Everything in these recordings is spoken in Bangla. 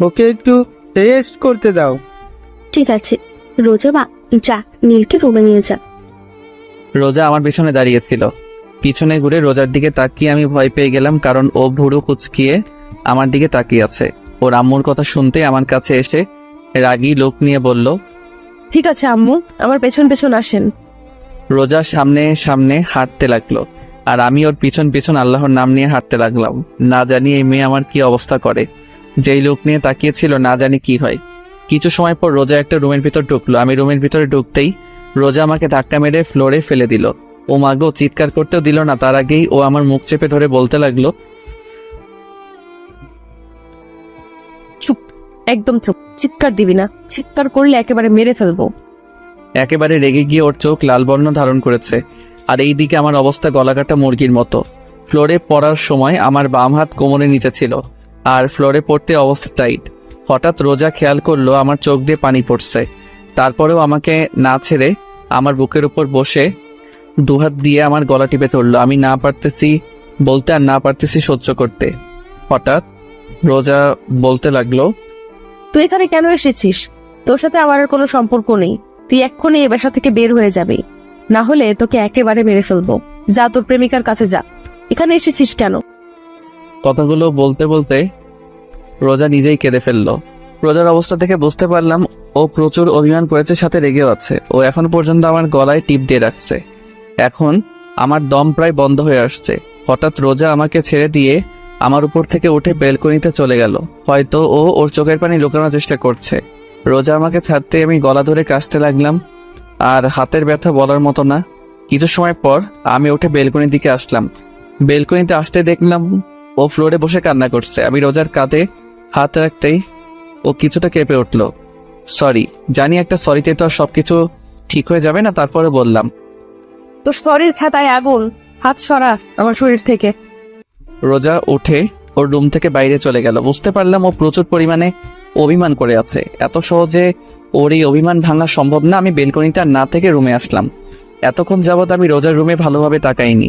ওকে একটু রেস্ট করতে দাও। ঠিক আছে। রোজা বা যা নীলকে রুমে নিয়ে যা। রোজা আমার পেছনে দাঁড়িয়েছিল। পিছনে ঘুরে রোজার দিকে তাকিয়ে আমি ভয় পেয়ে গেলাম কারণ ও ভুরু কুচকিয়ে আমার দিকে তাকিয়ে আছে। ওর আম্মুর কথা শুনতে আমার কাছে এসে রাগী লোক নিয়ে বলল ঠিক আছে আম্মু আমার পেছন পেছন আসেন। রোজা সামনে সামনে হাঁটতে লাগল আর আমি ওর পিছন পিছন আল্লাহর নাম নিয়ে হাঁটতে লাগলাম। না জানি এই মেয়ে আমার কি অবস্থা করে। যেই লোক নিয়ে তাকিয়েছিল না জানি কি হয়। কিছু সময় পর রোজা একটা রুমের ভিতর ঢুকলো। আমি রুমের ভিতরে ঢুকতেই রোজা আমাকে ধাক্কা মেরে ফ্লোরে ফেলে দিল। ও মাগো চিৎকার করতেও দিল না। তার আগেই ও আমার মুখ চেপে ধরে বলতে লাগল চুপ একদম চুপ। চিৎকার দিবি না। চিৎকার করলে একেবারে মেরে ফেলব। একেবারে রেগে গিয়ে ওর চোখ লাল বর্ণ ধারণ করেছে। আর এই দিকে আমার অবস্থা গলাকাটা মুরগির মতো। ফ্লোরে পড়ার সময় আমার বাম হাত কোমরের নিচে ছিল। আর ফ্লোরে পড়তে অবস্থা টাইট। হঠাৎ রোজা খেয়াল করল আমার চোখ দিয়ে পানি পড়ছে। তারপরেও আমাকে না ছেড়ে আমার বুকের উপর বসে দুহাত দিয়ে আমার গলা টিপে ধরলো। আমি না পারতেছি বলতে আর না পারতেছি সহ্য করতে। হঠাৎ রোজা বলতে লাগল, তুই এখানে কেন এসেছিস? তোর সাথে আমার আর কোনো সম্পর্ক নেই। তুই এক্ষুনি এ বাসা থেকে বের হয়ে যাবি। না হলে তোকে একেবারে মেরে ফেলব। যা তোর প্রেমিকার কাছে যা। এখানে এসেছিস কেন? কথাগুলো বলতে বলতে রোজা নিজেই কেঁদে ফেলল। রোজার অবস্থা থেকে বুঝতে পারলাম, ও প্রচুর অভিমান করেছে, সাথে রেগেও আছে। ও এখন পর্যন্ত আমার গলায় টিপ দিয়ে রাখছে। এখন আমার দম প্রায় বন্ধ হয়ে আসছে। হঠাৎ রোজা আমাকে ছেড়ে দিয়ে আমার উপর থেকে উঠে বেলকনিতে চলে গেল। হয়তো ও ওর চোখের পানি লুকানোর চেষ্টা করছে। রোজা আমাকে ছাড়তে আমি গলা ধরে কাশতে লাগলাম, আর হাতের ব্যথা বলার মতো না। কিছু সময় পর আমি উঠে বেলকনির দিকে আসলাম। বেলকনিতে আসতে দেখলাম ও ফ্লোরে বসে কান্না করছে। আমি রোজার কাঁধে হাত রাখতেই ও কিছুটা কেঁপে উঠল। সরি জানি একটা সরিতে তো আর সবকিছু ঠিক হয়ে যাবে না তারপরে বললাম। তোর শরীর খাতায় আগুন হাত সরা আমার শরীর থেকে। রোজা উঠে ওর রুম থেকে বাইরে চলে গেল। বুঝতে পারলাম ও প্রচুর পরিমাণে অভিমান করে আছে। এত সহজে ওর এই অভিমান ভাঙা সম্ভব না আমি বেলকনিতে আর না থেকে রুমে আসলাম। এতক্ষণ যাবৎ আমি রোজার রুমে ভালোভাবে তাকাইনি।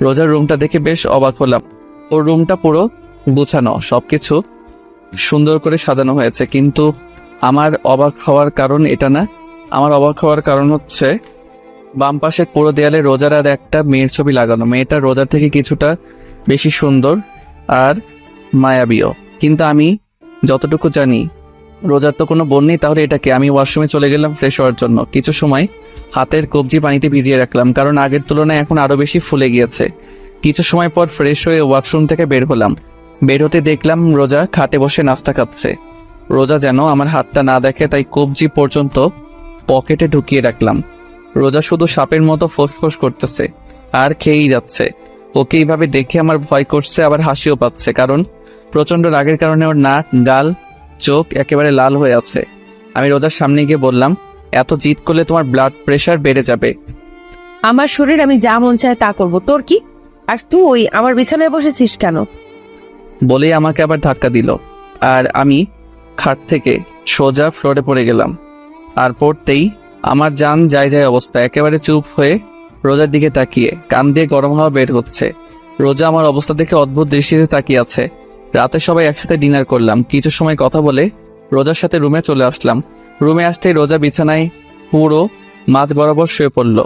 রোজার রুমটা দেখে বেশ অবাক হলাম। ওর রুমটা পুরো গুছানো, সবকিছু সুন্দর করে সাজানো হয়েছে। কিন্তু আমার অবাক হওয়ার কারণ এটা না। আমার অবাক হওয়ার কারণ হচ্ছে বাম পাশের পুরো দেয়ালে রোজার আর একটা মেয়ের ছবি লাগানো। মেয়েটা রোজার থেকে কিছুটা বেশি সুন্দর আর মায়াবীও। কিন্তু আমি যতটুকু জানি, রোজার তো কোনো বোন নেই, তাহলে এটাকে? আমি ওয়াশরুমে চলে গেলাম ফ্রেশ হওয়ার জন্য। কিছু সময় হাতের কবজি পানিতে ভিজিয়ে রাখলাম, কারণ আগের তুলনায় এখন আরও বেশি ফুলে গিয়েছে। কিছু সময় পর ফ্রেশ হয়ে ওয়াশরুম থেকে বের হলাম। বের হতে দেখলাম রোজা খাটে বসে নাস্তা খাচ্ছে। রোজা যেন আমার হাতটা না দেখে তাই কবজি পর্যন্ত পকেটে ঢুকিয়ে রাখলাম। রোজা শুধু সাপের মতো ফোসফোস করতেছে, আর খেয়েই যাচ্ছে। ওকে এইভাবে দেখে আমার ভয় করছে, আবার হাসিও পাচ্ছে, কারণ প্রচণ্ড রাগের কারণে ওর নাক, গাল, চোখ একেবারে লাল হয়ে আছে। আমি রোজার সামনে গিয়ে বললাম, এত জিদ করলে তোমার ব্লাড প্রেশার বেড়ে যাবে। আমার শরীর আমি যা মন চায় তা করব। তোর কি? আর তুই আমার বিছানায় বসেছিস কেন? বলেই আমাকে আবার ধাক্কা দিল। আর আমি খাট থেকে সোজা ফ্লোরে পড়ে গেলাম। আর পড়তেই আমার যান যায় যায় অবস্থা, একেবারে চুপ হয়ে রোজার দিকে তাকিয়ে কান দিয়ে গরম হাওয়া বের হচ্ছে। রোজা আমার অবস্থা দেখে অদ্ভুত দৃষ্টিতে তাকিয়ে আছে। রাতে সবাই একসাথে ডিনার করলাম, কিছু সময় কথা বলে রোজার সাথে রুমে চলে আসলাম। রুমে আসতেই রোজা বিছানায় পুরো মাঝ বরাবর শুয়ে পড়ল।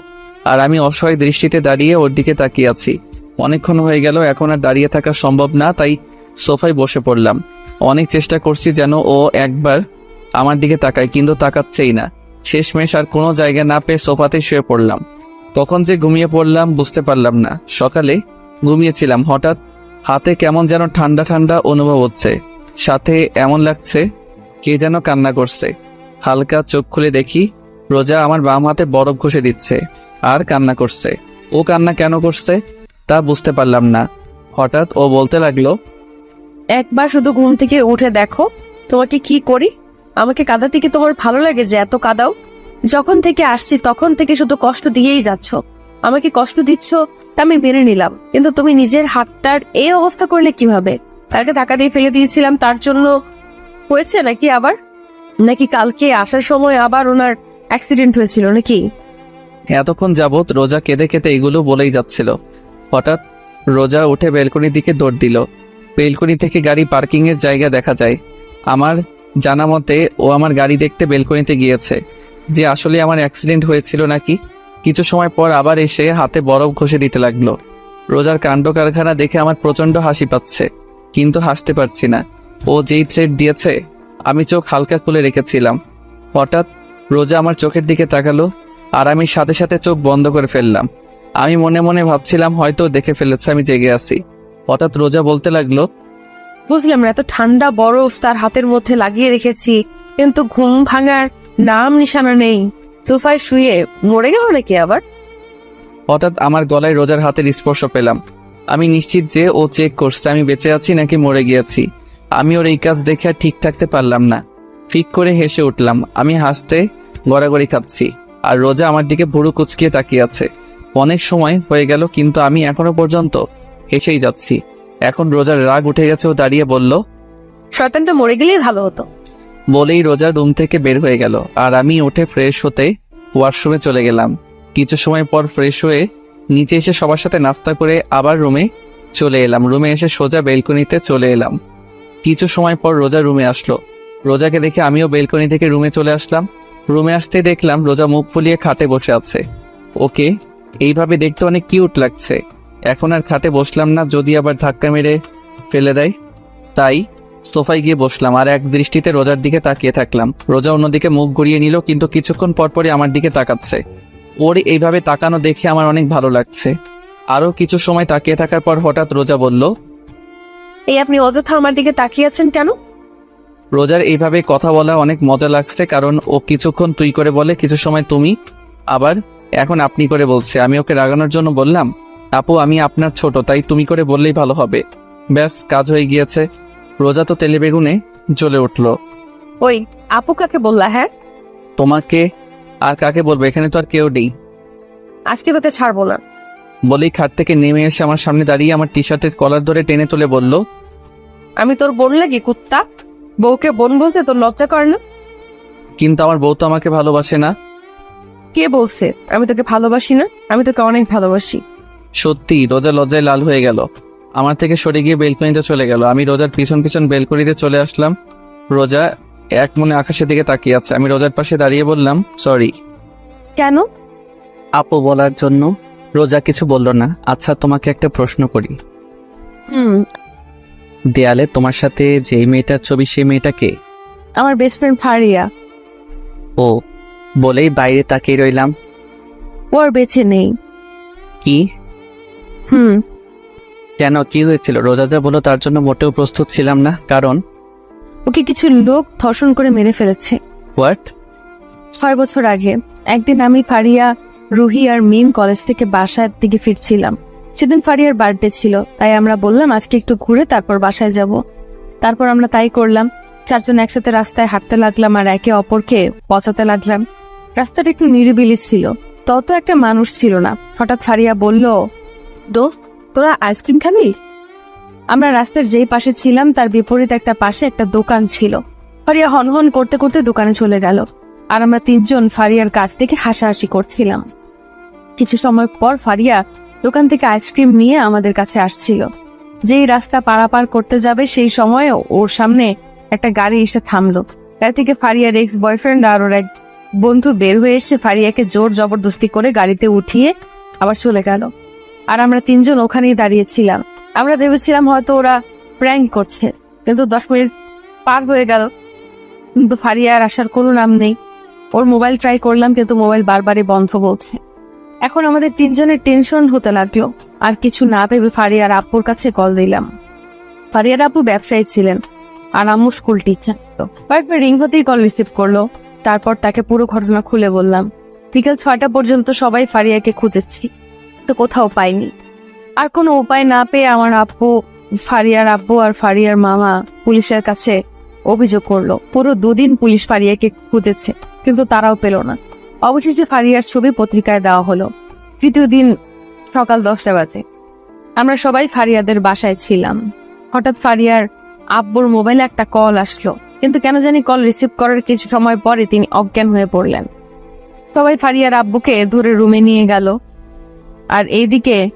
আর আমি অসহায় দৃষ্টিতে দাঁড়িয়ে ওর দিকে তাকিয়ে আছি। অনেকক্ষণ হয়ে গেল, এখন আর দাঁড়িয়ে থাকা সম্ভব না, তাই সোফায় বসে পড়লাম। অনেক চেষ্টা করছি যেন ও একবার আমার দিকে তাকায়, কিন্তু তাকাচ্ছেই না। শেষমেশ আর কোনো জায়গা না পেয়ে সোফাতে শুয়ে পড়লাম। কখন যে ঘুমিয়ে পড়লাম বুঝতে পারলাম না। সকালে ঘুমিয়েছিলাম, হঠাৎ হাতে কেমন যেন ঠান্ডা ঠান্ডা অনুভব হচ্ছে। সাথে এমন লাগছে, কে যেন কান্না করছে। হালকা চোখ খুলে দেখি, রোজা আমার বাম হাতে বরফ ঘষে দিচ্ছে, আর কান্না করছে। ও কান্না কেন করছে? তা বুঝতে পারলাম না। হঠাৎ ও বলতে লাগল একবার শুধু ঘুম থেকে উঠে দেখো তোমাকে কি করি? আমাকে কাঁদাতে কি তোমার ভালো লাগে যে এত কাদাও? যখন থেকে আসছি তখন থেকে শুধু কষ্ট দিয়েই যাচ্ছ। আমাকে কষ্ট দিচ্ছ তা আমি মেনে নিলাম কিন্তু তুমি নিজের হাতটার এই অবস্থা করলে কীভাবে? তাকে টাকা দিয়ে ফেলে দিয়েছিলাম তার জন্য হয়েছে নাকি আবার? নাকি কালকে আসার সময় আবার ওনার অ্যাক্সিডেন্ট হয়েছিল নাকি? এতক্ষণ যাবৎ রোজা কেঁদে কেঁদে এগুলো বলেই যাচ্ছিল। হঠাৎ রোজা উঠে বেলকনির দিকে দৌড় দিল। বেলকনি থেকে গাড়ি পার্কিং এর জায়গা দেখা যায়। আমার জানা মতে ও আমার গাড়ি দেখতে বেলকনিতে গিয়েছে। যে আসলে আমার অ্যাক্সিডেন্ট হয়েছিল নাকি? কিছু সময় পর আবার এসে হাতে বরফ ঘষে দিতে লাগল। রোজার কাণ্ড কারখানা দেখে আমার প্রচণ্ড হাসি পাচ্ছে। কিন্তু হাসতে পারছি না। ও যেই থ্রেড দিয়েছে, আমি চোখ হালকা খুলে রেখেছিলাম। হঠাৎ রোজা আমার চোখের দিকে তাকালো আর আমি সাথে সাথে চোখ বন্ধ করে ফেললাম। আমি মনে মনে ভাবছিলাম হয়তো দেখে ফেলেছে আমি জেগে আছি। হঠাৎ রোজা বলতে লাগল বুঝলাম না এত ঠান্ডা বরফ তার হাতের মধ্যে লাগিয়ে রেখেছি কিন্তু ঘুম ভাঙার নাম নিশানা নেই। সোফায় শুয়ে মরে গেল নাকি আবার? হঠাৎ আমার গলায় রোজার হাতের স্পর্শ পেলাম। আমি নিশ্চিত যে ও চেক করছে আমি বেঁচে আছি নাকি মরে গিয়েছি। আমি ওর এই কাজ দেখে আর ঠিক থাকতে পারলাম না। ঠিক করে হেসে উঠলাম আমি হাসতে গড়াগড়ি খাচ্ছি আর রোজা আমার দিকে ভুরু কুচকিয়ে তাকিয়ে আছে। অনেক সময় হয়ে গেল কিন্তু আমি এখনও পর্যন্ত হেসেই যাচ্ছি। এখন রোজার রাগ উঠে গেছে ও দাঁড়িয়ে বলল শয়তানটা মরে গেলেই ভালো হতো। বলেই রোজা রুম থেকে বের হয়ে গেল আর আমি উঠে ফ্রেশ হতে ওয়াশরুমে চলে গেলাম। কিছু সময় পর ফ্রেশ হয়ে নিচে এসে সবার সাথে নাস্তা করে আবার রুমে চলে এলাম। রুমে এসে সোজা বেলকনিতে চলে এলাম। কিছু সময় পর রোজা রুমে আসলো। রোজাকে দেখে আমিও বেলকনি থেকে রুমে চলে আসলাম। রুমে আসতে দেখলাম রোজা মুখ ফুলিয়ে খাটে বসে আছে। ওকে এইভাবে দেখতে অনেক কিউট লাগছে। এখন আর খাটে বসলাম না যদি আবার ধাক্কা মেরে ফেলে দেয়। তাই সোফায় গিয়ে বসলাম আর এক দৃষ্টিতে রোজার দিকে তাকিয়ে থাকলাম। রোজা অন্যদিকে মুখ ঘুরিয়ে নিল কিন্তু কিছুক্ষণ পরপরই আমার দিকে তাকাচ্ছে। ওর এইভাবে তাকানো দেখে আমার অনেক ভালো লাগছে। আরও কিছু সময় তাকিয়ে থাকার পর হঠাৎ রোজা বলল এই আপনি অযথা আমার দিকে তাকিয়ে আছেন কেন? রোজার এইভাবে কথা বলা অনেক মজা লাগছে কারণ ও কিছুক্ষণ তুই করে বলে কিছু সময় তুমি আবার এখন আপনি করে বলছে আমি ওকে রাগানোর জন্য বললাম আপু আমি আপনার ছোট তাই তুমি করে বললেই ভালো হবে। ব্যাস কাজ হয়ে গিয়েছে। রোজা তো তেলে বেগুনে জ্বলে উঠল। ওই আপু কাকে বললা হ্যাঁ? তোমাকে আর কাকে বলব? এখানে তো আর কেউ নেই। আজকে তোকে ছাড়বো না। বলেই খাট থেকে নেমে এসে আমার সামনে দাঁড়িয়ে আমার টি শার্টের কলার ধরে টেনে তুলে বলল আমি তোর বোন লাগি কুত্তা। বউকে বোন বলতে তোর লজ্জা করে না? কিন্তু আমার বউ তো আমাকে ভালোবাসে না। কে বলছে? আমি তোকে ভালোবাসি না? আমি তোকে অনেক ভালোবাসি। সত্যি রোজা লজ্জায় লাল হয়ে গেল। আমার থেকে সরে গিয়ে বেলকনিতে চলে গেল। আমি রোজার পিছন পিছন বেলকনিতে চলে আসলাম। রোজা এক মনে আকাশের দিকে তাকিয়ে আছে। আমি রোজার পাশে দাঁড়িয়ে বললাম সরি কেন? আপু বলার জন্য রোজা কিছু বলল না। আচ্ছা তোমাকে একটা প্রশ্ন করি। হুম। দেয়ালে তোমার সাথে যে মেয়েটার ছবি সেই মেয়েটাকে আমার বেস্ট ফ্রেন্ড ফারিয়া। ও বলেই বাইরে তাকিয়ে রইলাম। ও আর বেঁচে নেই। কি? হুম। কেন? কি হয়েছিল? রোজা যা বলো তার জন্য মোটেও প্রস্তুত ছিলাম না। কারণ? ওকে কিছু লোক ধর্ষণ করে মেরে ফেলেছে। হোয়াট ছয় বছর আগে একদিন আমি ফারিয়া রুহি আর মিম কলেজ থেকে বাসার দিকে ফিরছিলাম। সেদিন ফারিয়ার বার্থডে ছিল তাই আমরা বললাম আজকে একটু ঘুরে তারপর বাসায় যাব। তারপর আমরা তাই করলাম। চারজন একসাথে রাস্তায় হাঁটতে লাগলাম আর একে অপরকে পচাতে লাগলাম। রাস্তাটা একটু নিরিবিলি ছিল। তত একটা মানুষ ছিল না। হঠাৎ ফারিয়া বলল, দোস্ত, তোরা আইসক্রিম খাবি? আমরা রাস্তার যেই পাশে ছিলাম, তার বিপরীত একটা পাশে একটা দোকান ছিল। ফারিয়া হনহন করতে করতে দোকানে চলে গেল আর আমরা তিনজন ফারিয়ার কাছ থেকে হাসাহাসি করছিলাম। কিছু সময় পর ফারিয়া দোকান থেকে আইসক্রিম নিয়ে আমাদের কাছে আসছিল। যেই রাস্তা পারাপার করতে যাবে সেই সময় ওর সামনে একটা গাড়ি এসে থামলো। গাড়ি থেকে ফারিয়ার এক্স বয়ফ্রেন্ড আর ওর এক বন্ধু বের হয়ে এসে ফারিয়াকে জোর জবরদস্তি করে গাড়িতে উঠিয়ে আবার চলে গেল। আর আমরা তিনজন ওখানেই দাঁড়িয়েছিলাম। আমরা ভেবেছিলাম হয়তো ওরা প্র্যাঙ্ক করছে, কিন্তু দশ মিনিট পার হয়ে গেল। কিন্তু ফারিয়ার আসার কোনো নাম নেই। ওর মোবাইল ট্রাই করলাম, কিন্তু মোবাইল বারবারই বন্ধ বলছে। এখন আমাদের তিনজনের টেনশন হতে লাগল। আর কিছু না ভেবে ফারিয়ার আব্বুর কাছে কল দিলাম। ফারিয়ার আব্বু ব্যবসায়ী ছিলেন, আর আম্মু স্কুল টিচার কয়েকবার রিং হতেই কল রিসিভ করল। তারপর তাকে পুরো ঘটনা খুলে বললাম, বিকেল ছয়টা পর্যন্ত সবাই ফারিয়াকে খুঁজেছি তো কোথাও পাইনি। আর কোনো উপায় না পেয়ে আমার আব্বু, ফারিয়ার আব্বু আর ফারিয়ার মামা পুলিশের কাছে অভিযোগ করল। পুরো দুদিন পুলিশ ফারিয়াকে খুঁজেছে, কিন্তু তারাও পেল না। অবশেষে ফারিয়ার ছবি পত্রিকায় দেওয়া হলো। তৃতীয় দিন সকাল দশটা বাজে। আমরা সবাই ফারিয়াদের বাসায় ছিলাম। হঠাৎ ফারিয়ার আব্বুর মোবাইলে একটা কল আসলো। কিন্তু কেন জানি কল রিসিভ করার কিছু সময় পরে তিনি অজ্ঞান হয়ে পড়লেন। সবাই ফারিয়ার আব্বুকে ধরে রুমে নিয়ে গেল। আর এইদিকে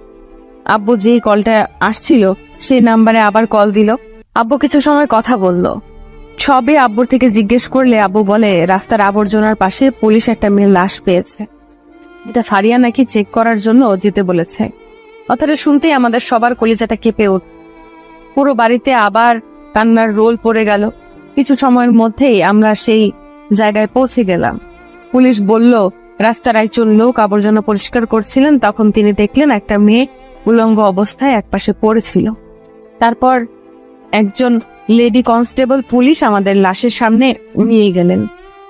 আব্বু যেই কলটা আসছিল, সেই নাম্বারে আবার কল দিল। আব্বু কিছু সময় কথা বলল। সবে আব্বুর থেকে জিজ্ঞেস করলে আব্বু বলে, রাস্তার আবর্জনার পাশে পুলিশ একটা মেয়ের লাশ পেয়েছে। এটা ফারিয়া নাকি চেক করার জন্য যেতে বলেছে। কথাটা শুনতেই আমাদের সবার কলিজাটা কেঁপে উঠ পুরো বাড়িতে আবার কান্নার রোল পড়ে গেল। কিছু সময়ের মধ্যেই আমরা সেই জায়গায় পৌঁছে গেলাম। পুলিশ বলল, রাস্তার একজন লোক আবর্জনা পরিষ্কার করছিলেন, তখন তিনি দেখলেন একটা মেয়ে উলঙ্গ অবস্থায় একপাশে পড়েছিল। তারপর একজন লেডি কনস্টেবল পুলিশ আমাদের লাশের সামনে নিয়ে গেলেন।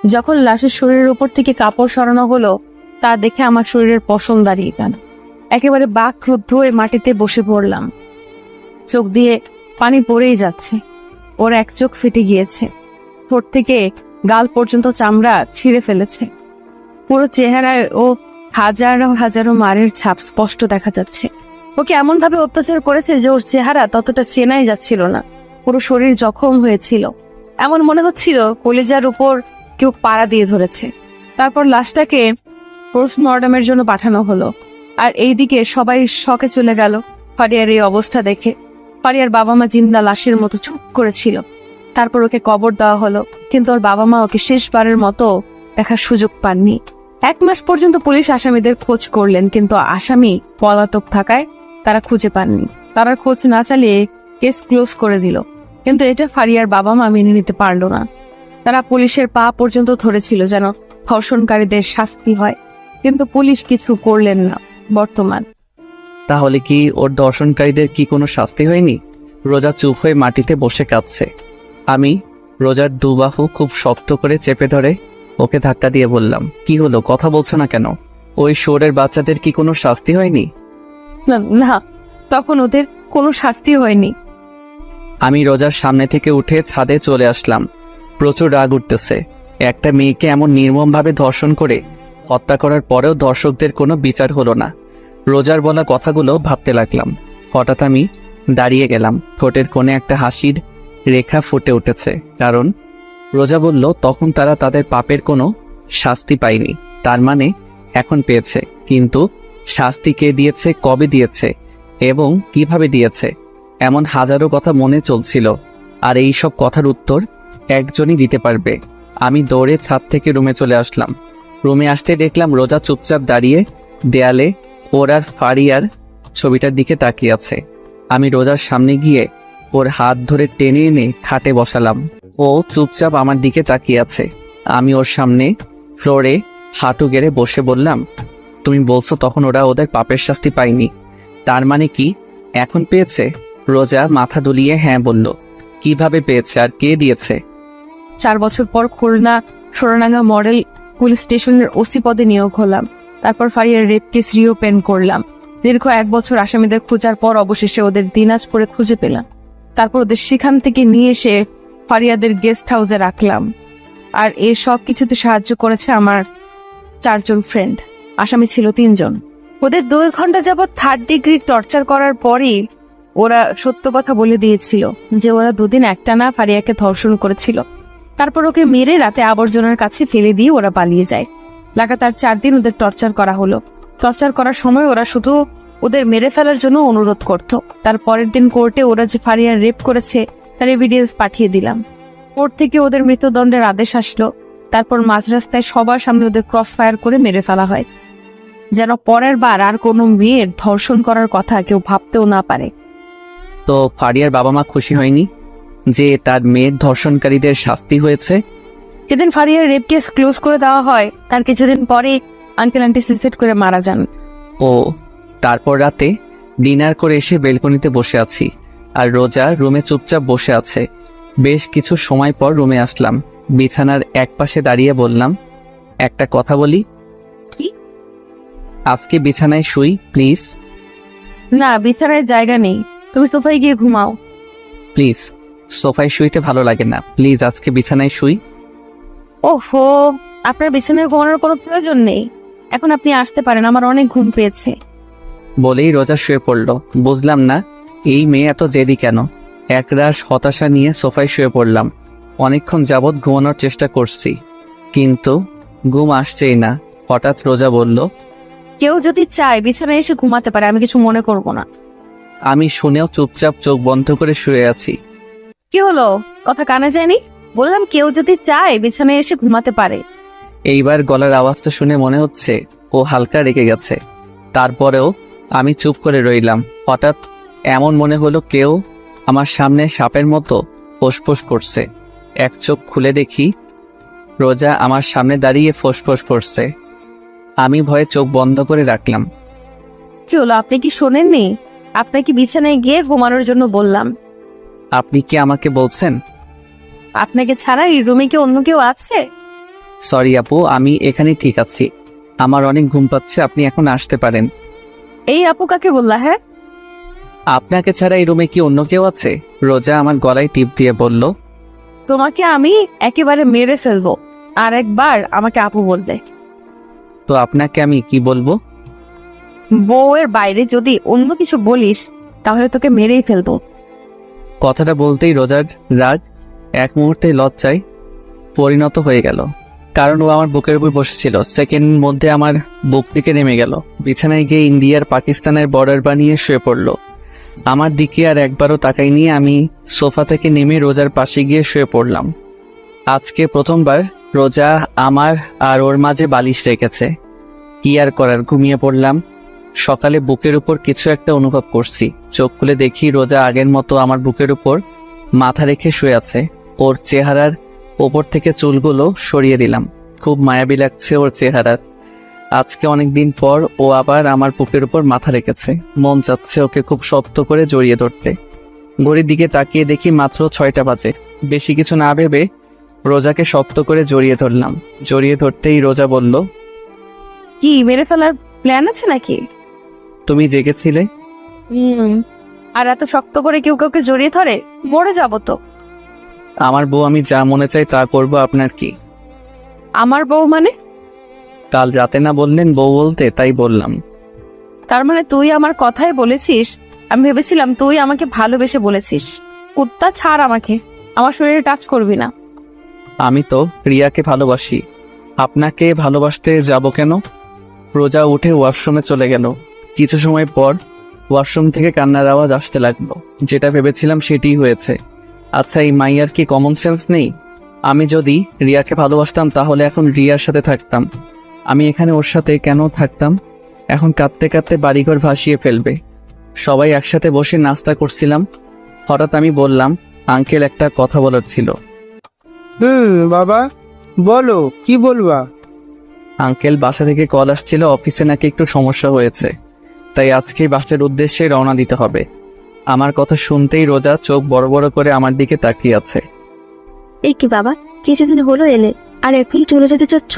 যখন লাশের শরীরের উপর থেকে কাপড় সরানো হলো, তা দেখে আমার শরীরের পশম দাঁড়িয়ে গেল। একেবারে বাক ক্রুদ্ধ হয়ে মাটিতে বসে পড়লাম। চোখ দিয়ে পানি পড়েই যাচ্ছে। ওর এক চোখ ফেটে গিয়েছে। ঠোঁট থেকে গাল পর্যন্ত চামড়া ছিঁড়ে ফেলেছে। পুরো চেহারায় ও হাজারো হাজারো মারের ছাপ স্পষ্ট দেখা যাচ্ছে। ওকে এমন ভাবে অত্যাচার করেছে যে ওর চেহারা ততটা চেনাই যাচ্ছিল না। পুরো শরীর জখম হয়েছিল। এমন মনে হচ্ছিল কলেজার উপর কেউ পাড়া দিয়ে ধরেছে। তারপর লাশটাকে পোস্টমর্টমের জন্য পাঠানো হলো। আর এইদিকে সবাই শখে চলে গেল। ফারিয়ার এই অবস্থা দেখে। ফারিয়ার বাবা মা জিন্দা লাশের মতো চুপ করেছিল। তারপর ওকে কবর দেওয়া হলো, কিন্তু ওর বাবা মা ওকে শেষবারের মতো দেখার সুযোগ পাননি। এক মাস পর্যন্ত পুলিশ আসামিদের খোঁজ করলেন, কিন্তু আসামি পলাতক থাকায় তারা খুঁজে পাননি। তারা খোঁজ না চালিয়ে কেস ক্লোজ করে দিল, কিন্তু এটা ফারিয়ার বাবা মা মেনে নিতে পারল না। তারা পুলিশের পা পর্যন্ত ধরেছিল যেন ধর্ষণকারীদের শাস্তি হয়, কিন্তু পুলিশ কিছু করলেন না বর্তমান। তাহলে কি ওর দর্শনকারীদের কি কোনো শাস্তি হয়নি? রোজা চুপ হয়ে মাটিতে বসে কাঁদছে। আমি রোজার দুবাহু খুব শক্ত করে চেপে ধরে ওকে ধাক্কা দিয়ে বললাম কি হলো? কথা বলছো না কেন? ওই শোরের বাচ্চাদের কি কোনো শাস্তি হয়নি? না না তখন ওদের কোনো শাস্তি হয়নি। আমি রোজার সামনে থেকে উঠে ছাদে চলে আসলাম। প্রচুর রাগ উঠতেছে। একটা মেয়েকে এমন নির্মমভাবে ধর্ষণ করে হত্যা করার পরেও দর্শকদের কোনো বিচার হলো না। রোজার বলা কথাগুলো ভাবতে লাগলাম। হঠাৎ আমি দাঁড়িয়ে গেলাম। ঠোঁটের কোণে একটা হাসির রেখা ফুটে উঠেছে, কারণ রোজা বলল, তখন তারা তাদের পাপের কোনো শাস্তি পায়নি। তার মানে এখন পেয়েছে। কিন্তু শাস্তি কে দিয়েছে, কবে দিয়েছে এবং কীভাবে দিয়েছে, এমন হাজারো কথা মনে চলছিল। আর এই সব কথার উত্তর একজনই দিতে পারবে। আমি দৌড়ে ছাদ থেকে রুমে চলে আসলাম। রুমে আসতে দেখলাম রোজা চুপচাপ দাঁড়িয়ে দেয়ালে ওর আর ফারিয়ার ছবিটার দিকে তাকিয়ে আছে। আমি রোজার সামনে গিয়ে ওর হাত ধরে টেনে এনে খাটে বসালাম। ও চুপচাপ আমার দিকে তাকিয়ে আছে। আমি ওর সামনে ফ্লোরে হাঁটু গেড়ে বসে বললাম, তুমি বলছো তখন ওরা ওদের পাপের শাস্তি পায়নি। তার মানে কি? এখন পেয়েছে? রোজা মাথা দুলিয়ে হ্যাঁ বলল, কীভাবে পেয়েছে আর কে দিয়েছে? চার বছর পর খুলনা সোনাডাঙ্গা মডেল পুলিশ স্টেশনের ওসি পদে নিয়োগ হলাম। তারপর ফারিয়ার রেপ কেস রিওপেন করলাম। দীর্ঘ এক বছর আসামিদের খোঁজার পর অবশেষে ওদের দিনাজপুরে খুঁজে পেলাম। তারপর ওদের সেখান থেকে নিয়ে এসে ফারিয়াদের গেস্ট হাউসে রাখলাম। আর এ সব কিছুতে সাহায্য করেছে আমার চারজন ফ্রেন্ড আসামি ছিল তিনজন। ওদের দুই ঘণ্টা যাবৎ থার্ড ডিগ্রি টর্চার করার পরই ওরা সত্য কথা বলে দিয়েছিল যে ওরা দুদিন একটানা ফারিয়াকে ধর্ষণ করেছিল। তারপর ওকে মেরে রাতে আবর্জনার কাছে ফেলে দিয়ে ওরা পালিয়ে যায়। লাগাতার চার দিন ওদের টর্চার করা হলো। টর্চার করার সময় ওরা শুধু ওদের মেরে ফেলার জন্য অনুরোধ করত। তার পরের দিন কোর্টে ওরা যে ফারিয়া রেপ করেছে, তার এভিডেন্স পাঠিয়ে দিলাম। কোর্ট থেকে ওদের মৃত্যুদণ্ডের আদেশ আসলো। তারপর মাঝ রাস্তায় সবার সামনে ওদের ক্রস ফায়ার করে মেরে ফেলা হয়। যেন পরের বার আর কোনো মেয়ের ধর্ষণ করার কথা কেউ ভাবতেও না পারে। তো ফারিয়ার বাবা মা খুশি হয়নি যে তার মেয়ের ধর্ষণকারীদের শাস্তি হয়েছে? যেদিন ফারিয়ার রেপ কেস ক্লোজ করে দেওয়া হয় তার কিছুদিন পরে আঙ্কেল আন্টি সুইসাইড করে মারা যান। ও তারপর রাতে ডিনার করে এসে বেলকনিতে বসে আছি আর রোজা রুমে চুপচাপ বসে আছে। বেশ কিছু সময় পর রুমে আসলাম বিছানার এক পাশে দাঁড়িয়ে বললাম একটা কথা বলি? কি? আজকে বিছানায় শুই প্লিজ। না বিছানায় জায়গা নেই। তুমি সোফায় গিয়ে ঘুমাও। প্লিজ সোফায় শুইতে ভালো লাগে না। প্লিজ আজকে বিছানায় শুই। ওহো আপনার বিছানায় ঘুমানোর কোনো প্রয়োজন নেই। এখন আপনি আসতে পারেন আমার অনেক ঘুম পেয়েছে। বলেই রোজা শুয়ে পড়ল। বুঝলাম না এই মেয়ে এত জেদি কেন? একরাশ হতাশা নিয়ে সোফায় শুয়ে পড়লাম। অনেকক্ষণ যাবৎ ঘুমানোর চেষ্টা করছি। কিন্তু ঘুম আসছেই না। হঠাৎ রোজা বলল কেউ যদি চায় বিছানায় এসে ঘুমাতে পারে আমি কিছু মনে করব না। আমি শুনেও চুপচাপ চোখ বন্ধ করে শুয়ে আছি। কি হলো? কথা কানে যায়নি? বললাম কেউ যদি চায় বিছানায় এসে ঘুমাতে পারে। এইবার গলার আওয়াজটা শুনে মনে হচ্ছে ও হালকা রেগে গেছে। তারপরেও আমি চুপ করে রইলাম। হঠাৎ এমন মনে হলো কেউ আমার সামনে সাপের মতো ফোসফোস করছে। এক চোখ খুলে দেখি রোজা আমার সামনে দাঁড়িয়ে ফোসফোস করছে। আমি ভয়ে চোখ বন্ধ করে রাখলাম। কি হলো আপনি কি শোনেননি? আপনাকে বিছানায় গিয়ে ঘুমানোর জন্য বললাম। আপনি কি আমাকে বলছেন? আপনাকে ছাড়া এই রুমে কি অন্য কেউ আছে? সরি আপু আমি এখানে ঠিক আছি। আমার অনেক ঘুম পাচ্ছে আপনি এখন আসতে পারেন। এই আপু কাকে বললা হ্যাঁ? আপনাকে ছাড়া এই রুমে কি অন্য কেউ আছে? রোজা আমার গলায় টিপ দিয়ে বলল। তোমাকে আমি একেবারে মেরে ফেলব আর একবার আমাকে আপু বলতে তো আপনাকে আমি কি বলব? বউয়ের বাইরে যদি অন্য কিছু বলিস তাহলে তোকে মেরেই ফেলব। কথাটা বলতেই রোজার রাগ এক মুহূর্তে লজ্জায় পরিণত হয়ে গেল। কারণ ও আমার বুকের উপর বসেছিল। সেকেন্ড মধ্যে আমার বুক থেকে নেমে গেল। বিছানায় গিয়ে ইন্ডিয়ার পাকিস্তানের বর্ডার বানিয়ে শুয়ে পড়ল। আমার দিকে আর একবারও তাকাই নিয়ে আমি সোফা থেকে নেমে রোজার পাশে গিয়ে শুয়ে পড়লাম। আজকে প্রথমবার রোজা আমার আর ওর মাঝে বালিশ রেখেছে। কি আর করার, ঘুমিয়ে পড়লাম। সকালে বুকের উপর কিছু একটা অনুভব করছি। চোখ খুলে দেখি রোজা আগের মতো আমার বুকের উপর মাথা রেখে শুয়ে আছে। ওর চেহারার ওপর থেকে চুলগুলো সরিয়ে দিলাম। খুব মায়াবী লাগছে ওর চেহারার। আজকে অনেক দিন পর ও আবার আমার বুকের উপর মাথা রেখেছে। মন চাচ্ছে ওকে খুব শক্ত করে জড়িয়ে ধরতে। ঘড়ির দিকে তাকিয়ে দেখি মাত্র ছয়টা বাজে। বেশি কিছু না ভেবে রোজাকে শক্ত করে জড়িয়ে ধরলাম। জড়িয়ে ধরতেই রোজা বলল কি মেরে ফেলার প্ল্যান আছে নাকি? তুমি জেগেছিলে? হুম আর এত শক্ত করে কেউ কাউকে জড়িয়ে ধরে? মরে যাব তো। আমার বউ আমি যা মনে চাই তা করব আপনার কি? আমার বউ মানে? কাল রাতে না বললেন বউ বলতে তাই বললাম। তার মানে তুই আমার কথাই বলেছিস? আমি ভেবেছিলাম তুই আমাকে ভালোবেসে বলেছিস। কুত্তা ছাড় আমাকে আমার শরীরে টাচ করবি না। আমি তো রিয়াকে ভালোবাসি। আপনাকে ভালোবাসতে যাব কেন? রোজা উঠে ওয়াশরুমে চলে গেল। কিছু সময় পর ওয়াশরুম থেকে কান্নার আওয়াজ আসতে লাগল। যেটা ভেবেছিলাম সেটিই হয়েছে। আচ্ছা এই মাইয়ার কি কমন সেন্স নেই? আমি যদি রিয়াকে ভালোবাসতাম তাহলে এখন রিয়ার সাথে থাকতাম। আমি এখানে ওর সাথে কেন থাকতাম? এখন কাঁদতে কাঁদতে বাড়িঘর ভাসিয়ে ফেলবে। সবাই একসাথে বসে নাস্তা করছিলাম। হঠাৎ আমি বললাম আঙ্কেল একটা কথা বলার ছিল। হুম বাবা? বলো কি বলবা? আঙ্কেল বাসা থেকে কল আসছিল অফিসে নাকি একটু সমস্যা হয়েছে। তাই আজকে বাসের উদ্দেশ্যে রওনা দিতে হবে। আমার কথা শুনতেই রোজা চোখ বড় বড় করে আমার দিকে তাকিয়ে আছে। এই কি বাবা? কিছুদিন হলো এলে আর এখনই চলে যেতে চাচ্ছ?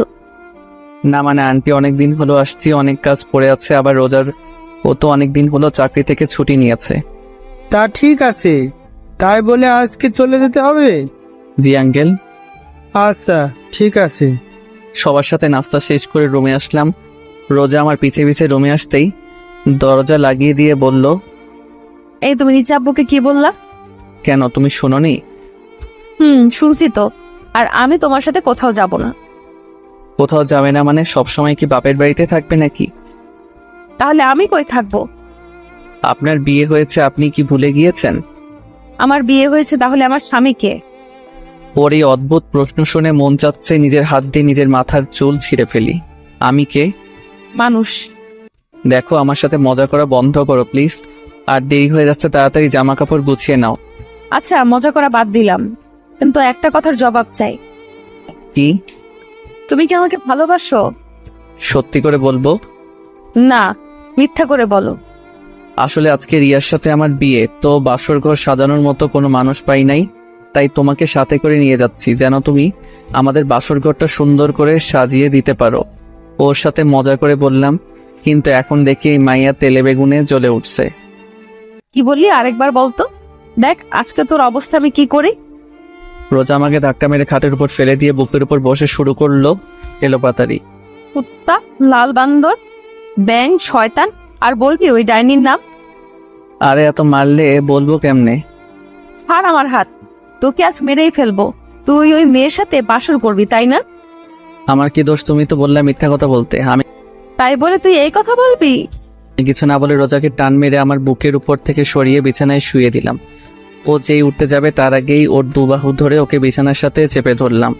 না মানে আন্টি অনেক দিন হলো আসছি অনেক কাজ পড়ে আছে আবার রোজার ও তো অনেক দিন হলো চাকরি থেকে ছুটি নিয়েছে। তা ঠিক আছে তাই বলে আজকে চলে যেতে হবে? জি আঙ্কেল। আচ্ছা ঠিক আছে। সবার সাথে নাস্তা শেষ করে রুমে আসলাম। রোজা আমার পিছে পিছে রুমে আসতেই দরজা লাগিয়ে দিয়ে বলল এই তুমি নিচে আব্বুকে কি বললা? কেন তুমি শোনোনি? হুম শুনছি তো। আর আমি তোমার সাথে কোথাও যাব না। কোথাও যাবে না মানে সবসময় কি বাপের বাড়িতে থাকবে নাকি? তাহলে আমি কই থাকব? আপনার বিয়ে হয়েছে আপনি কি ভুলে গিয়েছেন? আমার বিয়ে হয়েছে তাহলে আমার স্বামীকে ওর এই অদ্ভুত প্রশ্ন শুনে মন চাচ্ছে নিজের হাত দিয়ে নিজের মাথার চুল ছিঁড়ে ফেলি। আমি কে? মানুষ। দেখো আমার সাথে মজা করা বন্ধ করো প্লিজ। আর দেরি হয়ে যাচ্ছে তাড়াতাড়ি জামা কাপড় গুছিয়ে নাও। আচ্ছা মজা করা বাদ দিলাম। কিন্তু একটা কথার জবাব চাই। কি? তুমি কি আমাকে ভালোবাসো? সত্যি করে বলব? না মিথ্যা করে বলো। আসলে আজকে রিয়ার সাথে আমার বিয়ে তো বাসর ঘর সাজানোর মতো কোনো মানুষ পাই নাই তাই তোমাকে সাথে করে নিয়ে যাচ্ছি। যেন তুমি আমাদের বাসর ঘরটা সুন্দর করে সাজিয়ে দিতে পারো। ওর সাথে মজা করে বললাম কিন্তু এখন দেখি মাইয়া তেলে বেগুনে জ্বলে উঠছে। কি বললি? আরেকবার বলতো। দেখ আজকে তোর অবস্থা আমি কি করি? রোজা আমাকে ধাক্কা মেরে খাটের উপর ফেলে দিয়ে বুকের উপর বসে শুরু করল এলোপাতারি। কুত্তা লাল বান্দর ব্যাং শয়তান আর বলবি ওই ডাইনির নাম? আরে এত মারলে বলব কেমনে? ছাড় আমার হাত তোকে আজ মেরেই ফেলব। তুই ওই মেয়ের সাথে বাসর করবি তাই না? আমার কি দোষ? তুমি তো বললে মিথ্যা কথা বলতে। আমি তাই বলে তুই এই কথা বলবি? কিছু না বলে রোজাকে টান মেরে আমার বুকের উপর থেকে সরিয়ে বিছানায় শুয়ে দিলাম। ও যেই উঠতে যাবে তার আগেই ওর দুবাহু ধরে ওকে বিছানার সাথে চেপে ধরলাম।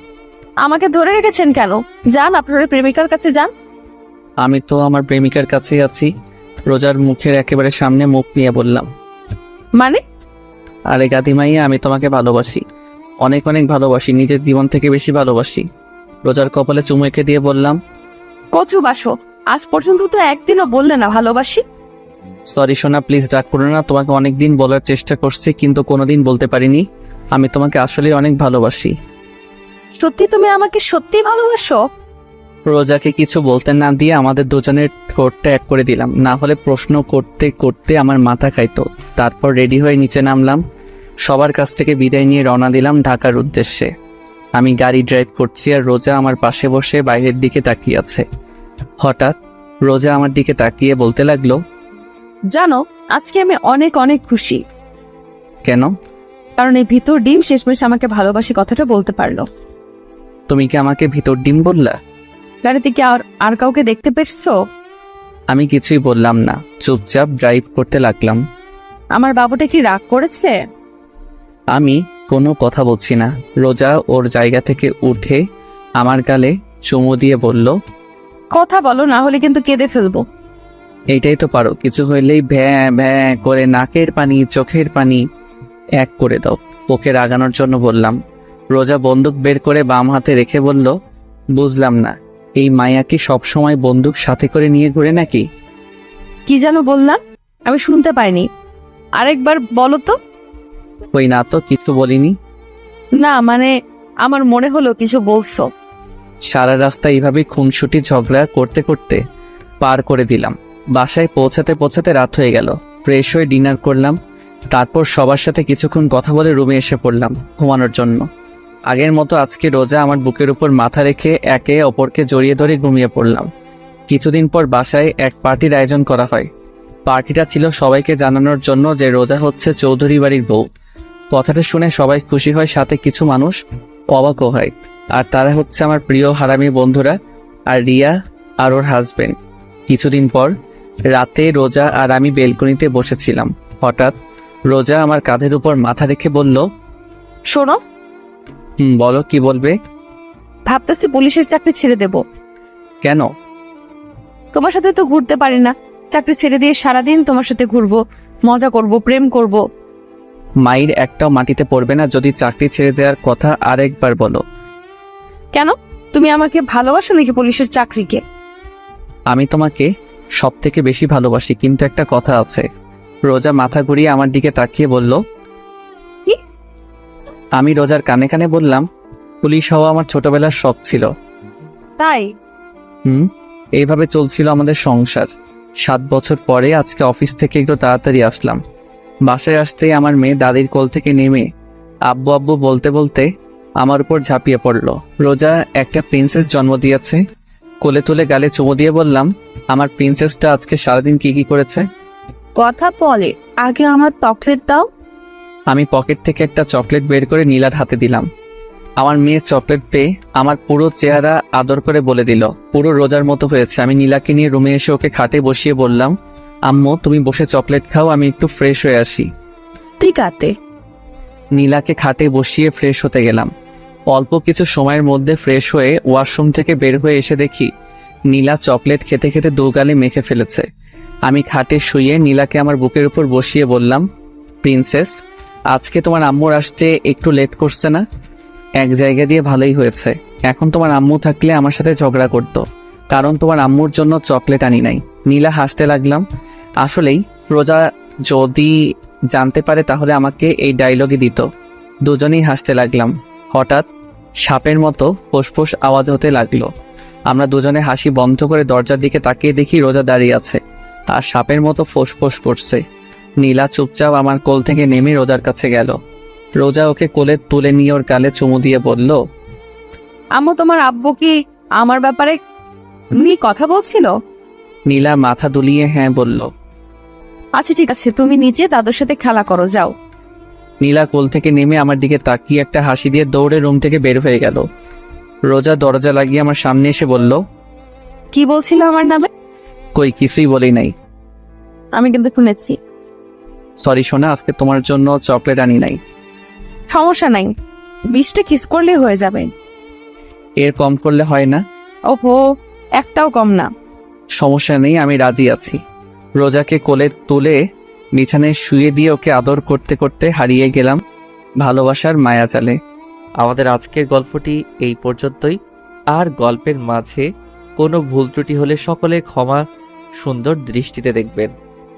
আমাকে ধরে রেখেছেন কেন? যান আপনার প্রেমিকার কাছে যান। আমি তো আমার প্রেমিকার কাছেই আছি। রোজার মুখের একেবারে সামনে মুখ নিয়ে বললাম। মানে? আরে গাদি গাদিমাইয়া আমি তোমাকে ভালোবাসি। অনেক অনেক ভালোবাসি নিজের জীবন থেকে বেশি ভালোবাসি। রোজার কপালে চুমু এঁকে দিয়ে বললাম কচু বাসো। আজ পর্যন্ত তো একদিনও বললে না ভালোবাসি। সরি সোনা প্লিজ ডাক করো না তোমাকে অনেকদিন বলার চেষ্টা করছি কিন্তু কোনোদিন বলতে পারিনি। আমি তোমাকে আসলে অনেক ভালোবাসি। সত্যি তুমি আমাকে সত্যি ভালোবাসো? রোজাকে কিছু বলতে না দিয়ে আমাদের দুজনের ঠোঁটটা এক করে দিলাম। না হলে প্রশ্ন করতে করতে আমার মাথা খাইতো। তারপর রেডি হয়ে নিচে নামলাম। সবার কাছ থেকে বিদায় নিয়ে রওনা দিলাম ঢাকার উদ্দেশ্যে। আমি গাড়ি ড্রাইভ করছি আর রোজা আমার পাশে বসে বাইরের দিকে তাকিয়ে আছে। হঠাৎ রোজা আমার দিকে তাকিয়ে বলতে লাগল জানো আজকে আমি অনেক অনেক খুশি। কেন? কারণ এই ভিতর ডিম শেষমেশ আমাকে ভালোবাসি কথাটা বলতে পারল। তুমি কি আমাকে ভিতর ডিম বললা? গাড়িতে কি আর আর কাউকে দেখতে পেরেছ? আমি কিছুই বললাম না চুপচাপ ড্রাইভ করতে লাগলাম। আমার বাবুটা কি রাগ করেছে? আমি কোনো কথা বলছি না। রোজা ওর জায়গা থেকে উঠে আমার গালে চুমু দিয়ে বলল কথা বলো না হলে কিন্তু কেঁদে ফেলব। এইটাই তো পারো কিছু হইলেই ভ্যাঁ ভ্যাঁ করে নাকের পানি চোখের পানি এক করে দাও। ওকে রাগানোর জন্য বললাম। রোজা বন্দুক বের করে বাম হাতে রেখে বলল বুঝলাম না এই মায়া কি সবসময় বন্দুক সাথে করে নিয়ে ঘুরে নাকি? কি যেন বললাম আমি শুনতে পাইনি। আরেকবার বলো তো। ওই না তো কিছু বলিনি। না মানে আমার মনে হলো কিছু বলছো। সারা রাস্তা এইভাবে খুনসুটি ঝগড়া করতে করতে পার করে দিলাম। বাসায় পৌঁছাতে পৌঁছাতে রাত হয়ে গেল। ফ্রেশ হয়ে ডিনার করলাম। তারপর সবার সাথে কিছুক্ষণ কথা বলে রুমে এসে পড়লাম ঘুমানোর জন্য। আগের মতো আজকে রোজা আমার বুকের উপর মাথা রেখে একে অপরকে জড়িয়ে ধরে ঘুমিয়ে পড়লাম। কিছুদিন পর বাসায় এক পার্টির আয়োজন করা হয়। পার্টিটা ছিল সবাইকে জানানোর জন্য যে রোজা হচ্ছে চৌধুরী বাড়ির বউ। কথাটা শুনে সবাই খুশি হয়, সাথে কিছু মানুষ অবাকও হয়। আর তারা হচ্ছে আমার প্রিয় হারামি বন্ধুরা আর রিয়া আর ওর হাজবেন্ড কিছুদিন পর রাতে রোজা আর আমি বেলকনিতে বসেছিলাম। হঠাৎ রোজা আমার কাঁধের উপর মাথা রেখে বলল শোনো। "হুম, বলো কি বলবে? ভাবতেছি পুলিশের চাকরি ছেড়ে দেব। কেন? তোমার সাথে তো ঘুরতে পারি না। চাকরি ছেড়ে দিয়ে সারাদিন তোমার সাথে ঘুরবো মজা করব প্রেম করব। মায়ের একটাও মাটিতে পড়বে না যদি চাকরি ছেড়ে দেওয়ার কথা আরেকবার বলো। কেন? তুমি আমাকে ভালোবাসো নাকি পুলিশের চাকরিকে? আমি তোমাকে সব থেকে বেশি ভালোবাসি কিন্তু একটা কথা আছে। রোজা মাথা ঘুরিয়ে আমার দিকে তাকিয়ে বলল কি? আমি রোজার কানে কানে বললাম পুলিশ হওয়া আমার ছোটবেলার শখ ছিল। তাই? হুম এইভাবে চলছিল আমাদের সংসার। সাত বছর পরে আজকে অফিস থেকে একটু তাড়াতাড়ি আসলাম। বাসায় আসতেই আমার মেয়ে দাদির কোল থেকে নেমে আব্বু আব্বু বলতে বলতে আমার উপর ঝাঁপিয়ে পড়ল। রোজা একটা প্রিন্সেস জন্ম দিয়েছে। কোলে তুলে গালে চুমু দিয়ে বললাম আমার প্রিন্সেসটা আজকে সারাদিন কি কি করেছে? কথা বলে আগে আমার চকলেট দাও। আমি পকেট থেকে একটা চকলেট বের করে নীলার হাতে দিলাম। আমার মেয়ে চকলেট পেয়ে আমার পুরো চেহারা আদর করে বলে দিল। পুরো রোজার মতো হয়েছে। আমি নীলাকে নিয়ে রুমে এসে ওকে খাটে বসিয়ে বললাম আম্মু তুমি বসে চকলেট খাও আমি একটু ফ্রেশ হয়ে আসি। ঠিক আছে। নীলাকে খাটে বসিয়ে ফ্রেশ হতে গেলাম। অল্প কিছু সময়ের মধ্যে ফ্রেশ হয়ে ওয়াশরুম থেকে বের হয়ে এসে দেখি নীলা চকলেট খেতে খেতে দোগালে মেখে ফেলেছে। আমি খাটে শুয়ে নীলাকে আমার বুকের উপর বসিয়ে বললাম প্রিন্সেস আজকে তোমার আম্মুর আসতে একটু লেট করছে না? এক জায়গা দিয়ে ভালোই হয়েছে। এখন তোমার আম্মু থাকলে আমার সাথে ঝগড়া করতো, কারণ তোমার আম্মুর জন্য চকলেট আনি নাই। নীলা হাসতে লাগলাম, আসলেই, রোজা যদি জানতে পারে তাহলে আমাকে এই ডায়লগে দিত। দুজনেই হাসতে লাগলাম। হঠাৎ সাপের মতো ফোসফোস আওয়াজ হতে লাগল। আমরা দুজনে হাসি বন্ধ করে দরজার দিকে তাকিয়ে দেখি রোজা দাঁড়িয়ে আছে আর সাপের মতো ফোসফোস করছে। নীলা চুপচাপ আমার কোল থেকে নেমে রোজার কাছে গেল। রোজা ওকে কোলে তুলে নিয়ে ওর গালে চুমু দিয়ে বলল আম্মু তোমার আব্বু কি আমার ব্যাপারে নিয়ে কথা বলছিল? নীলা মাথা দুলিয়ে হ্যাঁ বলল আচ্ছা ঠিক আছে তুমি নিচে দাদুর সাথে খেলা করো যাও। নীলা কোল থেকে নেমে আমার দিকে তাকিয়ে একটা হাসি দিয়ে দৌড়ে রুম থেকে বের হয়ে গেল। রোজা দরজা লাগিয়ে আমার সামনে এসে বলল কি বলছিল আমার নামে? কই কিছুই বলি নাই। আমি কিন্তু শুনেছি। সরি সোনা আজকে তোমার জন্য চকলেট আনি নাই। সমস্যা নাই বিশটা কিস করলেই হয়ে যাবে। এর কম করলে হয় না? ওহো একটাও কম না। সমস্যা নেই আমি রাজি আছি। রোজাকে কোলে তুলে বিছানায় শুয়ে দিয়ে ওকে আদর করতে করতে হারিয়ে গেলাম ভালোবাসার মায়াজালে। আমাদের আজকের গল্পটি এই পর্যন্তই। আর গল্পের মাঝে কোনো ভুল ত্রুটি হলে সকলে ক্ষমা সুন্দর দৃষ্টিতে দেখবেন।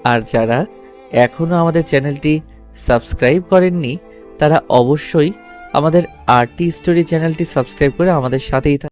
আর যারা এখনও আমাদের চ্যানেলটি সাবস্ক্রাইব করেননি, তারা অবশ্যই আমাদের আরটি স্টোরি চ্যানেলটি সাবস্ক্রাইব করে আমাদের সাথেই